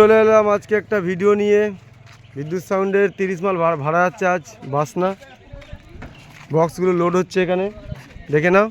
চলে এলাম আজকে একটা ভিডিও নিয়ে। বিদ্যুৎ সাউন্ডের তিরিশ মাল ভাড়া যাচ্ছে আজ বাসনা। বক্সগুলো লোড হচ্ছে এখানে। দেখে নাও।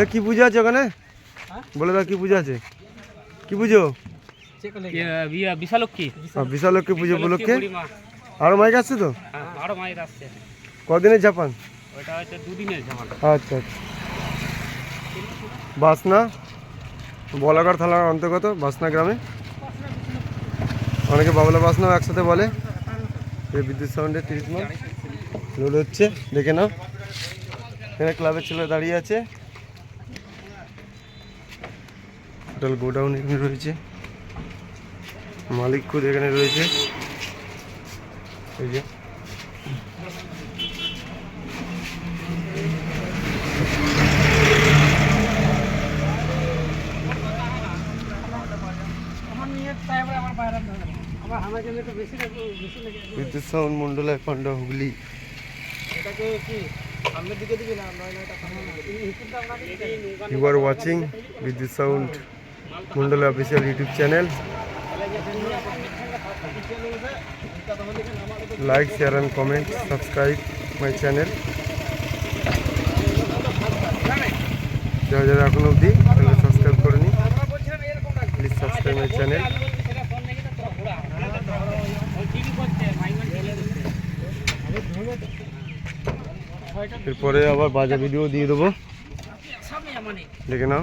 এ কি পুজো আছে ওখানে? বলে দাও কি পুজো আছে? কি পুজো? বিশালক্ষী। পুজো উপলক্ষে? আরও মাইক আসছে তো? হ্যাঁ আরও আসছে। কদিনের জাপান? ওইটা হচ্ছে দুদিনের জামাটা আচ্ছা আচ্ছা। বাসনা? বলাগড় থানার অন্তর্গত বাসনা গ্রামে। অনেকে বাবলা বাসনাও একসাথে বলে। বিদ্যুৎ সাউন্ডে তিরিশ মাল। লোড হচ্ছে, দেখে নাও। এখানে ক্লাবের ছেলে দাঁড়িয়ে আছে। টোটাল গোডাউন এখানে রয়েছে। মালিক খুদ এখানে রয়েছে। এই যে। Bidyut sound Mandala Panda Hooghly. You are watching Bidyut sound Mandala official YouTube channel like share and comment subscribe my channel যারা যারা এখন অবধি সাবস্ক্রাইব করেনি প্লিজ সাবস্ক্রাইব মাই চ্যানেল এরপরে আবার বাজার ভিডিও দিয়ে দেবো। দেখে নাও।